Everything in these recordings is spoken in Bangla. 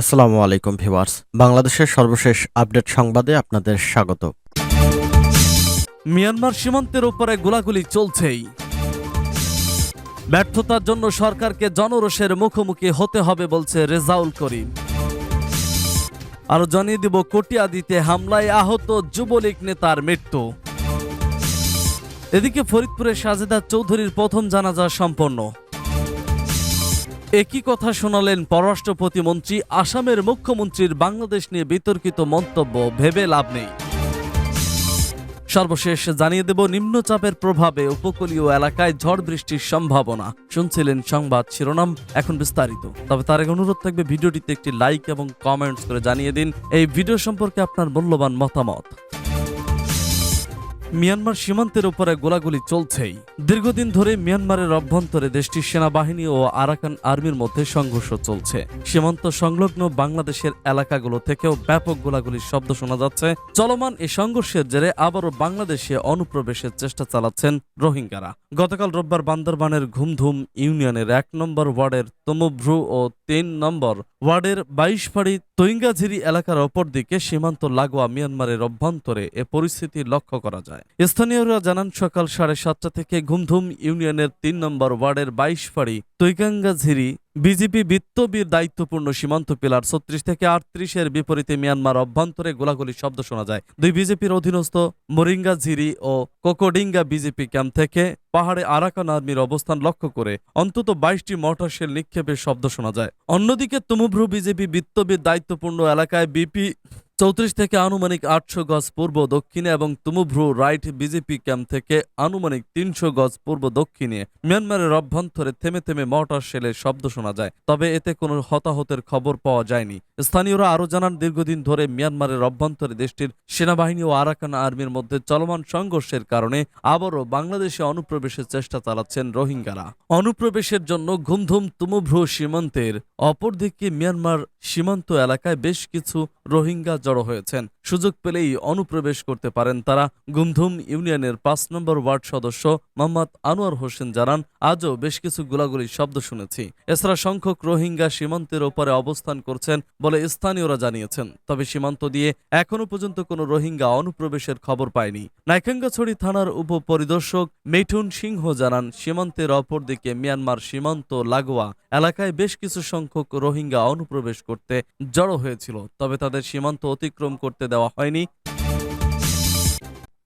আসসালামু আলাইকুম ভিউয়ার্স। বাংলাদেশের সর্বশেষ আপডেট সংবাদে আপনাদের স্বাগত। মিয়ানমার সীমান্তের উপরে গোলাগুলি চলছেই। ব্যর্থতার জন্য সরকারকে জনরোষের মুখোমুখি হতে হবে বলছে রেজাউল করিম। আরও জানিয়ে দিব কটিয়া দিতে হামলায় আহত যুবলীগ নেতার মৃত্যু। এদিকে ফরিদপুরের সাজেদা চৌধুরীর প্রথম জানাজা সম্পন্ন। একই কথা শোনালেন পররাষ্ট্র প্রতিমন্ত্রী, আসামের মুখ্যমন্ত্রীর বাংলাদেশ নিয়ে বিতর্কিত মন্তব্য, ভেবে লাভ নেই। সর্বশেষ জানিয়ে দেব, নিম্নচাপের প্রভাবে উপকূলীয় এলাকায় ঝড় বৃষ্টির সম্ভাবনা। শুনছিলেন সংবাদ শিরোনাম, এখন বিস্তারিত। তবে তার আগে অনুরোধ থাকবে, ভিডিওটিতে একটি লাইক এবং কমেন্টস করে জানিয়ে দিন। এই ভিডিও সম্পর্কে আপনার মূল্যবান মতামত। মিয়ানমার সীমান্তের উপরে গোলাগুলি চলছেই। দীর্ঘদিন ধরে মিয়ানমারের অভ্যন্তরে দেশটির সেনাবাহিনী ও আরাকান আর্মির মধ্যে সংঘর্ষ চলছে। সীমান্ত সংলগ্ন বাংলাদেশের এলাকাগুলো থেকেও ব্যাপক গোলাগুলির শব্দ শোনা যাচ্ছে। চলমান এই সংঘর্ষের জেরে আবারও বাংলাদেশে অনুপ্রবেশের চেষ্টা চালাচ্ছেন রোহিঙ্গারা। গতকাল রোববার বান্দরবানের ঘুমধুম ইউনিয়নের এক নম্বর ওয়ার্ডের তমুভ্রু ও তিন নম্বর ওয়ার্ডের বাইশপাড়ি তৈঙ্গাঝিরি এলাকার অপর দিকে সীমান্ত লাগোয়া মিয়ানমারের অভ্যন্তরে এ পরিস্থিতি লক্ষ্য করা যায়। স্থানীয়রা জানান, সকাল সাড়ে সাতটা থেকে ঘুমধুম ইউনিয়নের তিন নম্বর ওয়ার্ডের বাইশ বাইশপাড়ি তৈগাঙ্গাঝিরি বিজেপি বিত্তবীর দায়িত্বপূর্ণ সীমান্ত পিলার ছত্রিশ থেকে আটত্রিশের বিপরীতে মিয়ানমার অভ্যন্তরে গোলাগুলি শব্দ শোনা যায়। দুই বিজেপির অধীনস্থ মরিঙ্গাঝিরি ও কোকোডিঙ্গা বিজেপি ক্যাম্প থেকে পাহাড়ে আরাকান আর্মির অবস্থান লক্ষ্য করে অন্তত বাইশটি মর্টার শেল নিক্ষেপের শব্দ শোনা যায়। অন্যদিকে তুমুভ্রু বিজেপি বিত্তবীর দায়িত্বপূর্ণ এলাকায় বিপি চৌত্রিশ থেকে আনুমানিক আটশো গজ পূর্ব দক্ষিণে এবং তুমুভ্রু রাইট বিজেপি ক্যাম্প থেকে আনুমানিক তিনশো গজ পূর্ব দক্ষিণে মিয়ানমারের অভ্যন্তরে থেমে থেমে মর্টার শেলের শব্দ শোনা যায়। তবে এতে কোনো হতাহতের খবর পাওয়া যায়নি। স্থানীয়রা আরও জানান, দীর্ঘদিন ধরে মিয়ানমারের অভ্যন্তরে দেশটির সেনাবাহিনী ও আরাকান আর্মির মধ্যে চলমান সংঘর্ষের কারণে আবারও বাংলাদেশে অনুপ্রবেশের চেষ্টা চালাচ্ছেন রোহিঙ্গারা। অনুপ্রবেশের জন্য ঘুমধুম তুমুভ্রু সীমান্তের অপরদিকে মিয়ানমার সীমান্ত এলাকায় বেশ কিছু রোহিঙ্গা জড়ো হয়েছেন। সুযোগ পেলেই অনুপ্রবেশ করতে পারেন তারা। গুমধুম ইউনিয়নের পাঁচ নম্বর ওয়ার্ড সদস্য মোহাম্মদ আনোয়ার হোসেন জানান, আজও বেশ কিছু গোলাগুলির শব্দ শুনেছি। এছাড়া সংখ্যক রোহিঙ্গা সীমান্তের ওপরে অবস্থান করছেন বলে স্থানীয়রা জানিয়েছেন। তবে সীমান্ত দিয়ে এখনও পর্যন্ত কোনো রোহিঙ্গা অনুপ্রবেশের খবর পায়নি। নাইকাঙ্গাছড়ি থানার উপপরিদর্শক মেঠুন সিংহ জানান, সীমান্তের অপর দিকে মিয়ানমার সীমান্ত লাগোয়া এলাকায় বেশ কিছু সংখ্যক রোহিঙ্গা অনুপ্রবেশ করতে জড়ো হয়েছিল। তবে তাদের সীমান্ত অতিক্রম করতে দেওয়া হয়নি।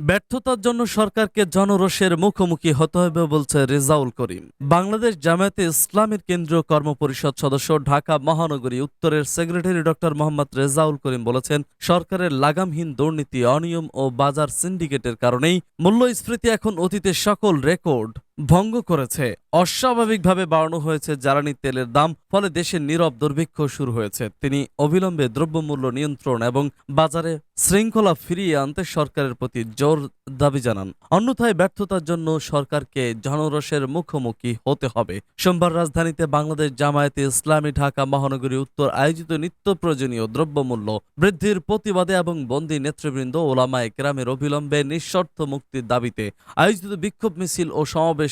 ব্যর্থতার জন্য সরকারকে জনরোষের মুখোমুখি হতে হবে বলছে রেজাউল করিম। বাংলাদেশ জামায়াতে ইসলামের কেন্দ্রীয় কর্মপরিষদ সদস্য ঢাকা মহানগরী উত্তরের সেক্রেটারি ডক্টর মোহাম্মদ রেজাউল করিম বলেছেন, সরকারের লাগামহীন দুর্নীতি, অনিয়ম ও বাজার সিন্ডিকেটের কারণেই মূল্যস্ফীতি এখন অতীতের সকল রেকর্ড। ভঙ্গ করেছে। অস্বাভাবিকভাবে বাড়ানো হয়েছে জ্বালানি তেলের দাম, ফলে দেশের নীরব দুর্ভিক্ষ শুরু হয়েছে। তিনি অবিলম্বে দ্রব্যমূল্য নিয়ন্ত্রণ এবং বাজারে শৃঙ্খলা ফিরিয়ে আনতে সরকারের প্রতি জোর দাবি জানান। অন্যথায় ব্যর্থতার জন্য সরকারকে জনরসের মুখোমুখি হতে হবে। সোমবার রাজধানীতে বাংলাদেশ জামায়াতে ইসলামী ঢাকা মহানগরী উত্তর আয়োজিত নিত্য প্রয়োজনীয় দ্রব্যমূল্য বৃদ্ধির প্রতিবাদে এবং বন্দী নেতৃবৃন্দ, ওলামায় গ্রামের অবিলম্বে নিঃশর্ত মুক্তির দাবিতে আয়োজিত বিক্ষোভ মিছিল ও সমাবেশে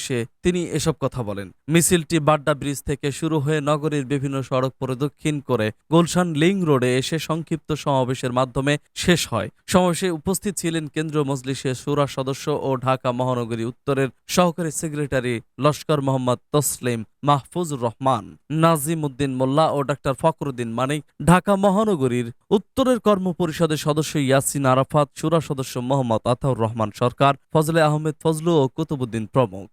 তিনি এসব কথা বলেন। মিছিলটি বাড্ডা ব্রিজ থেকে শুরু হয়ে নগরীর বিভিন্ন সড়ক প্রদক্ষিণ করে গুলশান লিং রোডে এসে সংক্ষিপ্ত সমাবেশের মাধ্যমে শেষ হয়। সমাবেশে উপস্থিত ছিলেন কেন্দ্রীয় মজলিসের সুরা সদস্য ও ঢাকা মহানগরী উত্তরের সহকারী সেক্রেটারি লস্কর মোহাম্মদ তসলিম মাহফুজুর রহমান নাজিম উদ্দিন মোল্লা ও ডাক্তার ফখরুদ্দিন মানিক, ঢাকা মহানগরীর উত্তরের কর্ম পরিষদের সদস্য ইয়াসিন আরাফাত, সুরা সদস্য মোহাম্মদ আতাউর রহমান সরকার, ফজলে আহমেদ ফজলু ও কুতুবুদ্দিন প্রমুখ।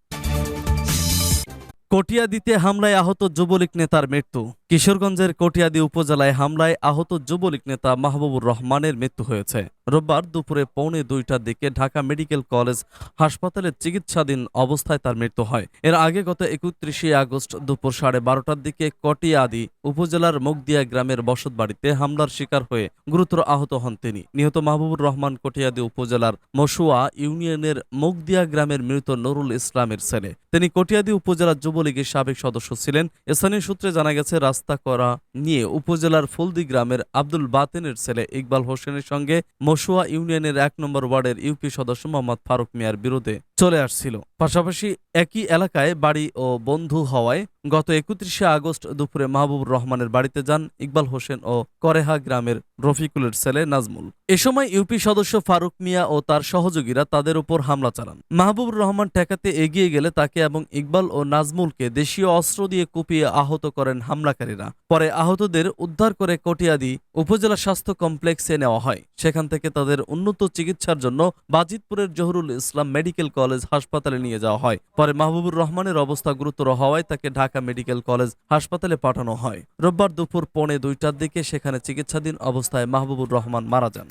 কটিয়াদিতে হামলায় আহত যুবলীগ নেতার মৃত্যু। কিশোরগঞ্জের কটিয়াদি উপজেলায় হামলায় আহত যুবলীগ নেতা মাহবুবুর রহমানের মৃত্যু হয়েছে। রোববার দুপুরে পৌনে দুইটার দিকে ঢাকা মেডিকেল কলেজ হাসপাতালে চিকিৎসাধীন অবস্থায় তার মৃত্যু হয়। এর আগে গত একত্রিশে আগস্ট দুপুর সাড়ে বারোটার দিকে কটিয়াদি উপজেলার মুগদিয়া গ্রামের বসতবাড়িতে হামলার শিকার হয়ে গুরুতর আহত হন তিনি। নিহত মাহবুবুর রহমান কটিয়াদি উপজেলার মসুয়া ইউনিয়নের মুগদিয়া গ্রামের মৃত নুরুল ইসলামের ছেলে। তিনি কটিয়াদি উপজেলা যুবলীগের সাবেক সদস্য ছিলেন। স্থানীয় সূত্রে জানা গেছে, রাস্তা করা নিয়ে উপজেলার ফুলদি গ্রামের আব্দুল বাতেনের ছেলে ইকবাল হোসেনের সঙ্গে মশুয়া ইউনিয়নের এক নম্বর ওয়ার্ডের ইউপি সদস্য মোহাম্মদ ফারুক মিয়ার বিরুদ্ধে চলে আসছিল। পাশাপাশি একই এলাকায় বাড়ি ও বন্ধু হওয়ায় গত একত্রিশে আগস্ট দুপুরে মাহবুবুর রহমানের বাড়িতে যান ইকবাল হোসেন ও করেহা গ্রামের রফিকুলের ছেলে নাজমুল। এ সময় ইউপি সদস্য ফারুক মিয়া ও তার সহযোগীরা তাদের উপর হামলা চালান। মাহবুবুর রহমান ঠেকাতে এগিয়ে গেলে তাকে এবং ইকবাল ও নাজমুলকে দেশীয় অস্ত্র দিয়ে কুপিয়ে আহত করেন হামলাকারীরা। পরে আহতদের উদ্ধার করে কটিয়াদি উপজেলা স্বাস্থ্য কমপ্লেক্সে নেওয়া হয়। সেখান থেকে তাদের উন্নত চিকিৎসার জন্য বাজিতপুরের জহুরুল ইসলাম মেডিকেল কলেজ হাসপাতালে নিয়ে যাওয়া হয়। পরে মাহবুবুর রহমানের অবস্থা গুরুতর হওয়ায় তাকে ঢাকা মেডিকেল কলেজ হাসপাতালে পাঠানো হয়। রোববার দুপুর পৌনে দুইটার দিকে সেখানে চিকিৎসাধীন অবস্থায় মাহবুবুর রহমান মারা যান।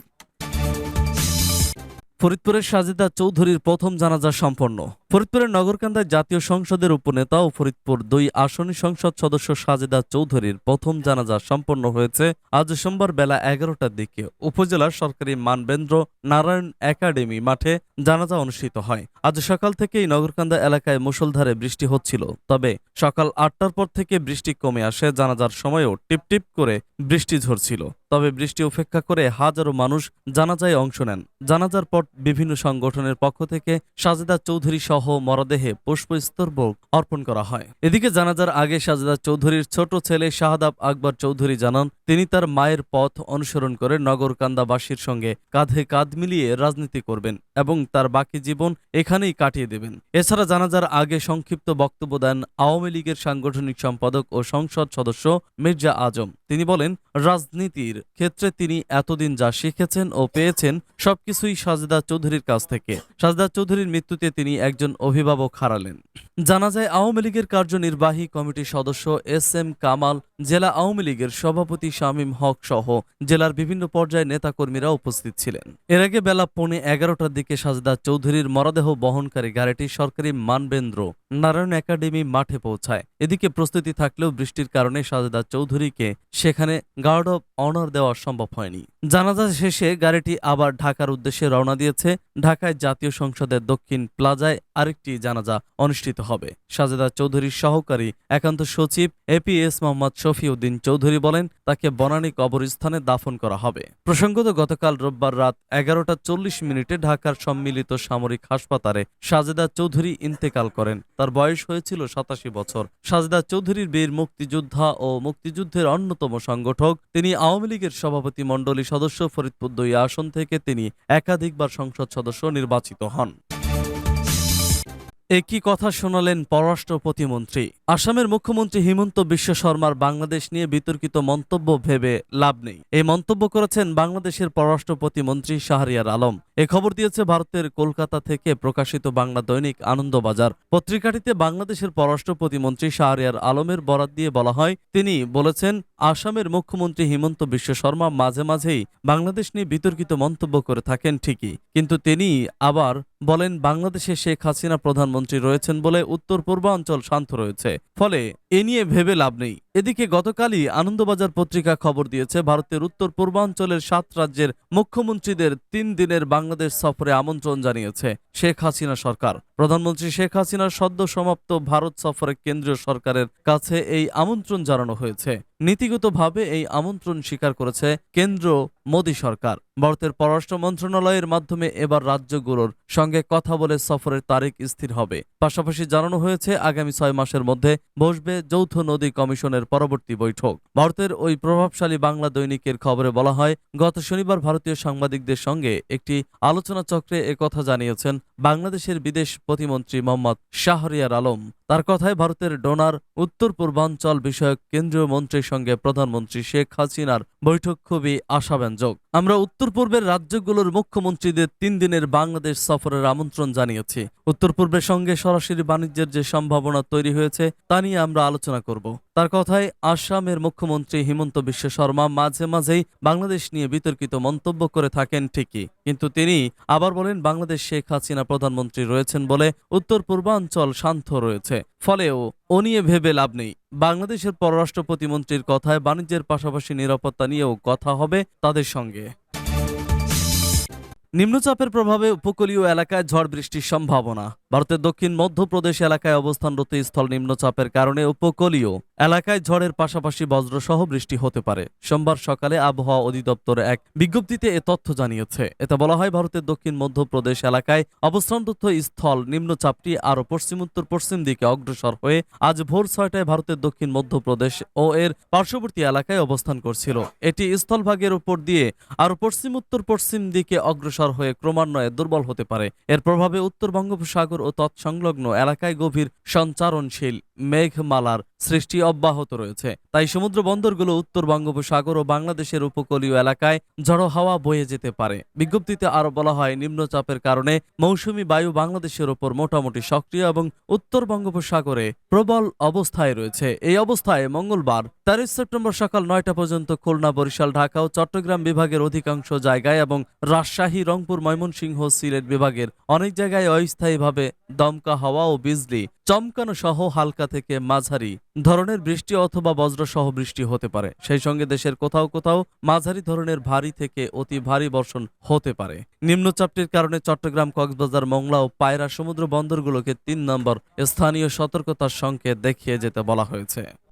ফরিদপুরের সাজেদা চৌধুরীর প্রথম জানাজা সম্পন্ন। ফরিদপুরের নগরকান্দায় জাতীয় সংসদের উপনেতা ও ফরিদপুর দুই আসনী সংসদ সদস্য সাজেদা চৌধুরীর প্রথম জানাজা সম্পন্ন হয়েছে আজ সোমবার বেলা এগারোটার দিকে। উপজেলার সরকারি মানবেন্দ্র নারায়ণ একাডেমি মাঠে জানাজা অনুষ্ঠিত হয়। আজ সকাল থেকেই নগরকান্দা এলাকায় মুষলধারে বৃষ্টি হচ্ছিল। তবে সকাল আটটার পর থেকে বৃষ্টি কমে আসে, জানাজার সময়ও টিপটিপ করে বৃষ্টি ঝরছিল। তবে বৃষ্টি উপেক্ষা করে হাজারো মানুষ জানাজায় অংশ নেন। জানাজার পর বিভিন্ন সংগঠনের পক্ষ থেকে সাজেদা চৌধুরী সহ মরদেহে পুষ্পস্তর্ভ অর্পণ করা হয়। এদিকে জানাজার আগে সাজেদা চৌধুরীর ছোট ছেলে শাহাদাব আকবর চৌধুরী জানান, তিনি তার মায়ের পথ অনুসরণ করে নগরকান্দাবাসীর সঙ্গে কাঁধে কাঁধ মিলিয়ে রাজনীতি করবেন এবং তার বাকি জীবন এখানেই কাটিয়ে দেবেন। এছাড়া জানাজার আগে সংক্ষিপ্ত বক্তব্য দেন আওয়ামী লীগের সাংগঠনিক সম্পাদক ও সংসদ সদস্য মির্জা আজম। তিনি বলেন, রাজনীতির ক্ষেত্রে তিনি এতদিন যা শিখেছেন ও পেয়েছেন, সবকিছুই সাজদা চৌধুরীর কাছ থেকে। সাজদা চৌধুরীর মৃত্যুতে তিনি একজন অভিভাবক হারালেন। জানা যায়, আওয়ামী লীগের কার্যনির্বাহী কমিটির সদস্য এস এম কামাল, জেলা আওয়ামী লীগের সভাপতি শামীম হক সহ জেলার বিভিন্ন পর্যায়ে নেতাকর্মীরা উপস্থিত ছিলেন। এর আগে বেলা পৌনে এগারোটার দিকে সাজদা চৌধুরীর মরদেহ বহনকারী গাড়িটি সরকারি মানবেন্দ্র নারায়ণ একাডেমি মাঠে পৌঁছায়। এদিকে প্রস্তুতি থাকলেও বৃষ্টির কারণে সাজদা চৌধুরীকে সেখানে গার্ড অব অনার দেওয়া সম্ভব হয়নি। জানাজা শেষে গাড়িটি আবার ঢাকার উদ্দেশ্যে রওনা দিয়েছে, ঢাকায় জাতীয় সংসদের দক্ষিণ প্লাজায় আরেকটি জানাজা অনুষ্ঠিত হবে। সাজেদা চৌধুরীর সহকারী একান্ত সচিব এপিএস মোহাম্মদ শফিউদ্দিন চৌধুরী বলেন, তাকে বনানী কবরস্থানে দাফন করা হবে। প্রসঙ্গত, গতকাল রোববার রাত এগারোটা চল্লিশ মিনিটে ঢাকার সম্মিলিত সামরিক হাসপাতালে সাজেদা চৌধুরী ইন্তেকাল করেন। তার বয়স হয়েছিল সাতাশি বছর। সাজেদা চৌধুরীর বীর মুক্তিযোদ্ধা ও মুক্তিযুদ্ধের অন্যতম সংগঠক। তিনি আওয়ামী লীগের সভাপতি মণ্ডলী সদস্য ফরিদপুর দুই আসন থেকে তিনি একাধিকবার সংসদ সদস্য নির্বাচিত হন। একই কথা শোনালেন পররাষ্ট্র প্রতিমন্ত্রী। আসামের মুখ্যমন্ত্রী হিমন্ত বিশ্ব শর্মার বাংলাদেশ নিয়ে বিতর্কিত মন্তব্য ভেবে লাভ নেই। এই মন্তব্য করেছেন বাংলাদেশের পররাষ্ট্র প্রতিমন্ত্রী শাহরিয়ার আলম। এ খবর দিয়েছে ভারতের কলকাতা থেকে প্রকাশিত বাংলা দৈনিক আনন্দবাজার। পত্রিকাটিতে বাংলাদেশের পররাষ্ট্র প্রতিমন্ত্রী শাহরিয়ার আলমের বরাত দিয়ে বলা হয়, তিনি বলেছেন, আসামের মুখ্যমন্ত্রী হিমন্ত বিশ্ব শর্মা মাঝে মাঝেই বাংলাদেশ নিয়ে বিতর্কিত মন্তব্য করে থাকেন ঠিকই। কিন্তু তিনি আবার বলেন, বাংলাদেশে শেখ হাসিনা প্রধানমন্ত্রী রয়েছেন বলে উত্তর পূর্বাঞ্চল শান্ত রয়েছে। ফলে এ নিয়ে ভেবে লাভ নেই। এদিকে গতকালই আনন্দবাজার পত্রিকা খবর দিয়েছে, ভারতের উত্তর পূর্বাঞ্চলের সাত রাজ্যের মুখ্যমন্ত্রীদের তিন দিনের বাংলাদেশ সফরে আমন্ত্রণ জানিয়েছে শেখ হাসিনা সরকার। প্রধানমন্ত্রী শেখ হাসিনার সদ্য সমাপ্ত ভারত সফরে কেন্দ্রীয় সরকারের কাছে এই আমন্ত্রণ জানানো হয়েছে। নীতিগতভাবে এই আমন্ত্রণ স্বীকার করেছে কেন্দ্র মোদী সরকার। ভারতের পররাষ্ট্র মন্ত্রণালয়ের মাধ্যমে এবার রাজ্যগুলোর সঙ্গে কথা বলে সফরের তারিখ স্থির হবে। পাশাপাশি জানানো হয়েছে, আগামী ছয় মাসের মধ্যে বসবে যৌথ নদী কমিশনের পরবর্তী বৈঠক। ভারতের ওই প্রভাবশালী বাংলা দৈনিকের খবরে বলা হয়, গত শনিবার ভারতীয় সাংবাদিকদের সঙ্গে একটি আলোচনা চক্রে একথা জানিয়েছেন বাংলাদেশের বিদেশ প্রতিমন্ত্রী মোহাম্মদ শাহরিয়ার আলম। তার কথায় ভারতের ডোনার উত্তর পূর্বাঞ্চল বিষয়ক কেন্দ্রীয় মন্ত্রীর সঙ্গে প্রধানমন্ত্রী শেখ হাসিনার বৈঠক খুবই আশাব্যঞ্জক। আমরা উত্তর পূর্বের রাজ্যগুলোর মুখ্যমন্ত্রীদের তিন দিনের বাংলাদেশ সফরের আমন্ত্রণ জানিয়েছি। উত্তর পূর্বের সঙ্গে সরাসরি বাণিজ্যের যে সম্ভাবনা তৈরি হয়েছে, তা নিয়ে আমরা আলোচনা করব। তার কথায় আসামের মুখ্যমন্ত্রী হিমন্ত বিশ্ব শর্মা মাঝে মাঝেই বাংলাদেশ নিয়ে বিতর্কিত মন্তব্য করে থাকেন ঠিকই। কিন্তু তিনি আবার বলেন, বাংলাদেশ শেখ হাসিনা প্রধানমন্ত্রী রয়েছেন বলে উত্তর পূর্বাঞ্চল শান্ত রয়েছে। ফলেও, ও নিয়ে ভেবে লাভ নেই। বাংলাদেশের পররাষ্ট্র প্রতিমন্ত্রীর কথায় বাণিজ্যের পাশাপাশি নিরাপত্তা নিয়েও কথা হবে তাদের সঙ্গে। নিম্নচাপের প্রভাবে উপকূলীয় এলাকায় ঝড় বৃষ্টির সম্ভাবনা। ভারতের দক্ষিণ মধ্যপ্রদেশ এলাকায় অবস্থানরত স্থল নিম্নচাপের কারণে উপকূলীয় এলাকায় ঝড়ের পাশাপাশি বজ্রসহ বৃষ্টি হতে পারে। সোমবার সকালে আবহাওয়া অধিদপ্তর এক বিজ্ঞপ্তিতে এ তথ্য জানিয়েছে। এতে বলা হয়, ভারতের দক্ষিণ মধ্যপ্রদেশ এলাকায় অবস্থানরত স্থল নিম্নচাপটি আরও পশ্চিম উত্তর পশ্চিম দিকে অগ্রসর হয়ে আজ ভোর ছয়টায় ভারতের দক্ষিণ মধ্যপ্রদেশ ও এর পার্শ্ববর্তী এলাকায় অবস্থান করছিল। এটি স্থলভাগের উপর দিয়ে আরও পশ্চিম উত্তর পশ্চিম দিকে অগ্রসর হয়ে ক্রমান্বয়ে দুর্বল হতে পারে। এর প্রভাবে উত্তর বঙ্গোপসাগর ও তৎসংলগ্ন এলাকায় গভীর সঞ্চারণশীল মেঘমালার সৃষ্টি অব্যাহত রয়েছে। তাই সমুদ্র বন্দরগুলো উত্তর বঙ্গোপসাগর ও বাংলাদেশের উপকূলীয় এলাকায় ঝড়ো হাওয়া বয়ে যেতে পারে। বিজ্ঞপ্তিতে আরও বলা হয়, নিম্নচাপের কারণে মৌসুমী বায়ু বাংলাদেশের ওপর মোটামুটি সক্রিয় এবং উত্তর বঙ্গোপসাগরে প্রবল অবস্থায় রয়েছে। এই অবস্থায় মঙ্গলবার, তেইশ সেপ্টেম্বর সকাল নয়টা পর্যন্ত খুলনা, বরিশাল, ঢাকা ও চট্টগ্রাম বিভাগের অধিকাংশ জায়গায় এবং রাজশাহী, রংপুর, ময়মনসিংহ সিলেট বিভাগের অনেক জায়গায় অস্থায়ীভাবে দমকা হাওয়া ও বিজলি, চমকানো সহ হালকা থেকে মাঝারি ধরনের বৃষ্টি অথবা বজ্রসহ বৃষ্টি হতে পারে। সেই সঙ্গে দেশের কোথাও কোথাও মাঝারি ধরনের ভারী থেকে অতি ভারী বর্ষণ হতে পারে। নিম্নচাপটির কারণে চট্টগ্রাম, কক্সবাজার, মংলা ও পায়রা সমুদ্র বন্দরগুলোকে তিন নম্বর স্থানীয় সতর্কতার সংকেত দেখিয়ে যেতে বলা হয়েছে।